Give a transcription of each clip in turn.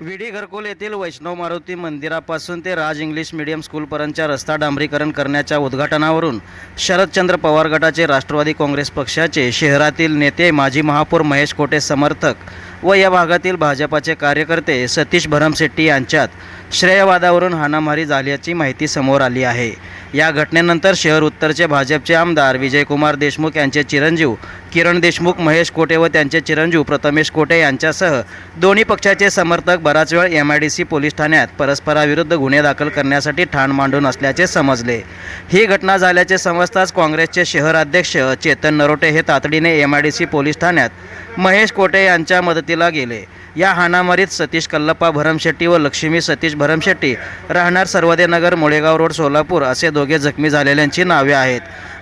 विडी घरकोल येथील वैष्णव मारुती मंदिरापासून ते राज इंग्लिश मीडियम स्कूलपर्यंतच्या रस्ता डांबरीकरण करण्याच्या उद्घाटनावरून शरदचंद्र पवार गटाचे राष्ट्रवादी काँग्रेस पक्षाचे शहरातील नेते माजी महापौर महेश कोटे समर्थक व या भागातील भाजपाचे कार्यकर्ते सतीश भरमशेट्टी यांच्यात श्रेयवादावरून हाणामारी झाल्याची माहिती समोर आली आहे. या घटनेनंतर शहर उत्तरचे भाजपचे आमदार विजयकुमार देशमुख यांचे चिरंजीव किरण देशमुख महेश कोटे व त्यांचे चिरंजीव प्रथमेश कोटे यांच्यासह दोन्ही पक्षाचे समर्थक बराच वेळ M I D C police ठाण्यात परस्पराविरुद्ध गुन्हे दाखल करण्यासाठी ठाण मांडून असल्याचे समजले. ही घटना झाल्याचे समजताच काँग्रेसचे शहर अध्यक्ष चेतन नरोटे हे तातडीने M I D C police ठाण्यात महेश कोटे यांच्या मदतीला गेले. या हाणामारीत सतीश कल्लप्पा भरमशेट्टी व लक्ष्मी सतीश भरमशेट्टी राहणार सर्वदेनगर मुळेगाव रोड सोलापूर असे दोघे जखमी झालेल्यांची नावे आहेत.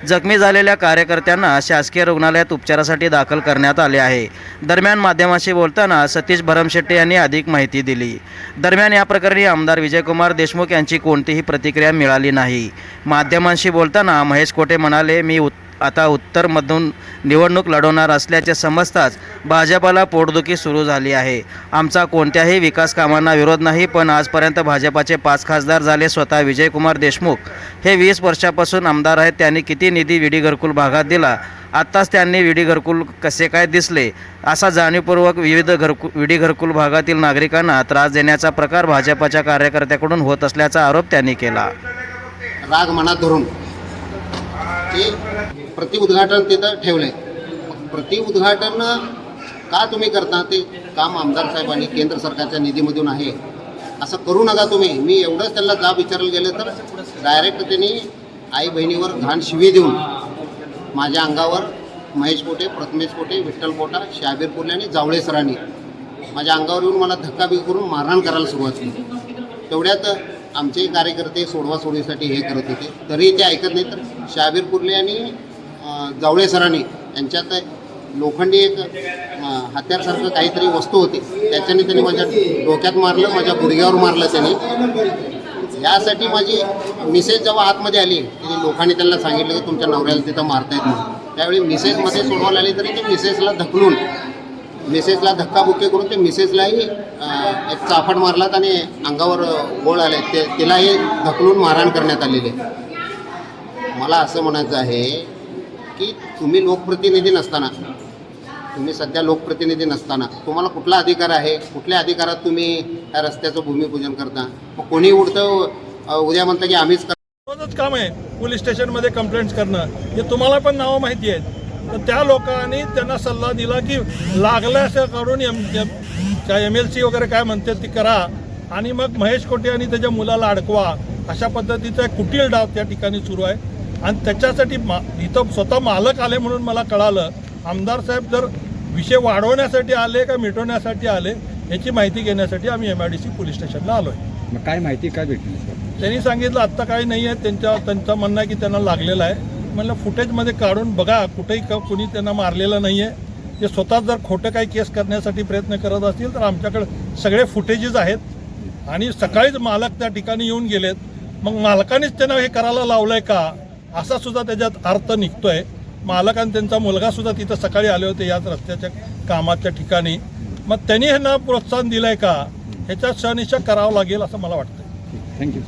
जखमी झालेल्या कार्यकर्त्यांना शासकीय रुग्णालयात उपचारासाठी दाखल करण्यात आले आहे. दरम्यान माध्यमांशी बोलताना सतीश भरमशेट्टी यांनी अधिक माहिती दिली. दरम्यान या प्रकरणी आमदार विजयकुमार देशमुख यांची कोणतीही प्रतिक्रिया मिळाली नाही. माध्यमांशी बोलताना महेश कोटे म्हणाले मी उत आता उत्तरमधून निवडणूक लढवणार असल्याचे समजताच भाजपाला पोटदुखी सुरू झाली आहे. आमचा कोणत्याही विकास कामांना विरोध नाही पण आजपर्यंत भाजपाचे पाच खासदार झाले स्वतः विजयकुमार देशमुख. हे वीस वर्षापासून आमदार आहेत त्यांनी किती निधी विडी घरकुल भागात दिला? आत्ताच त्यांनी विडी घरकुल कसे काय दिसले? असा जाणीवपूर्वक विविध घरकु विडी घरकुल भागातील नागरिकांना त्रास देण्याचा प्रकार भाजपाच्या कार्यकर्त्याकडून होत असल्याचा आरोप त्यांनी केला. राग मनात धरून प्रति उद्घाटन तिथं ठेवले. प्रति उद्घाटन का तुम्ही करता? ते काम आमदार साहेबांनी केंद्र सरकारच्या निधीमधून आहे. असं करू नका तुम्ही. मी एवढंच त्यांना जाब विचारायला गेलं तर डायरेक्ट त्यांनी आई बहिणीवर घाण शिवी देऊन माझ्या अंगावर महेश कोटे प्रथमेश कोटे विठ्ठल कोटा शाबीर कोल्हे आणि जावळे सरांनी माझ्या अंगावर येऊन मला धक्काबी करून मारहाण करायला सुरुवात केली. तेवढ्यात आमचे कार्यकर्ते सोडवा सोडीसाठी हे करत होते. तरी ते ऐकत नाही तर शाबीर कुर्ले आणि जावळे सरांनी यांच्यात लोखंडी एक हत्यारसारखं काहीतरी वस्तू होती. त्याच्याने त्यांनी माझ्या डोक्यात मारलं माझ्या गुडघ्यावर मारलं त्यांनी. यासाठी माझी मिसेस जेव्हा आतमध्ये आली तिथे लोकांनी त्यांना सांगितलं की तुमच्या नवऱ्याला तिथं मारतायत म्हणून त्यावेळी मिसेसमध्ये सोडवायला आली तरी ते मिसेसला धकलून मिसेसला धक्काबुक्की करून ते मिसेसलाही एक चाफट मारलात आणि अंगावर गोळ आले ते तिलाही धकलून मारहाण करण्यात आलेली आहे. मला असं म्हणायचं आहे की तुम्ही लोकप्रतिनिधी नसताना तुम्ही सध्या लोकप्रतिनिधी नसताना तुम्हाला कुठला अधिकार आहे? कुठल्या अधिकारात तुम्ही या रस्त्याचं भूमिपूजन करता? मग कोणी उडतं? उद्या म्हणतं की आम्हीच रोजच काम आहे पोलीस स्टेशनमध्ये कंप्लेंट्स करणं. हे तुम्हाला पण नावं माहिती आहेत. तर त्या लोकांनी त्यांना सल्ला दिला की लागलं असं काढून एम एम एल सी वगैरे काय म्हणते ती करा. आणि मग महेश कोटे आणि त्याच्या मुलाला अडकवा. अशा पद्धतीचा कुटील डाव त्या ठिकाणी सुरू आहे. आणि त्याच्यासाठी मा इथं स्वतः मालक आले म्हणून मला कळालं. आमदार साहेब जर विषय वाढवण्यासाठी आले का मिटवण्यासाठी आले याची माहिती घेण्यासाठी आम्ही M I D C police स्टेशनला आलो आहे मग काय माहिती काय भेटली? त्यांनी सांगितलं आत्ता काही नाही आहे. त्यांच्या त्यांचं म्हणणं आहे की त्यांना लागलेलं आहे. म्हणलं फुटेजमध्ये काढून बघा. कुठेही क कुणी त्यांना मारलेलं नाही आहे ते स्वतः जर खोटं काही केस करण्यासाठी प्रयत्न करत असतील तर आमच्याकडे सगळे फुटेजेस आहेत. आणि सकाळीच मालक त्या ठिकाणी येऊन गेलेत. मग मालकानेच त्यांना हे करायला लावलं आहे का? असा सुद्धा त्याच्यात अर्थ निघतोय. मालक आणि त्यांचा मुलगा सुद्धा तिथं सकाळी आले होते याच रस्त्याच्या कामाच्या ठिकाणी. मग त्यांनी ह्यांना प्रोत्साहन दिलं आहे का? ह्याच्यात शनिशा करावं लागेल असं मला वाटतं थँक्यू.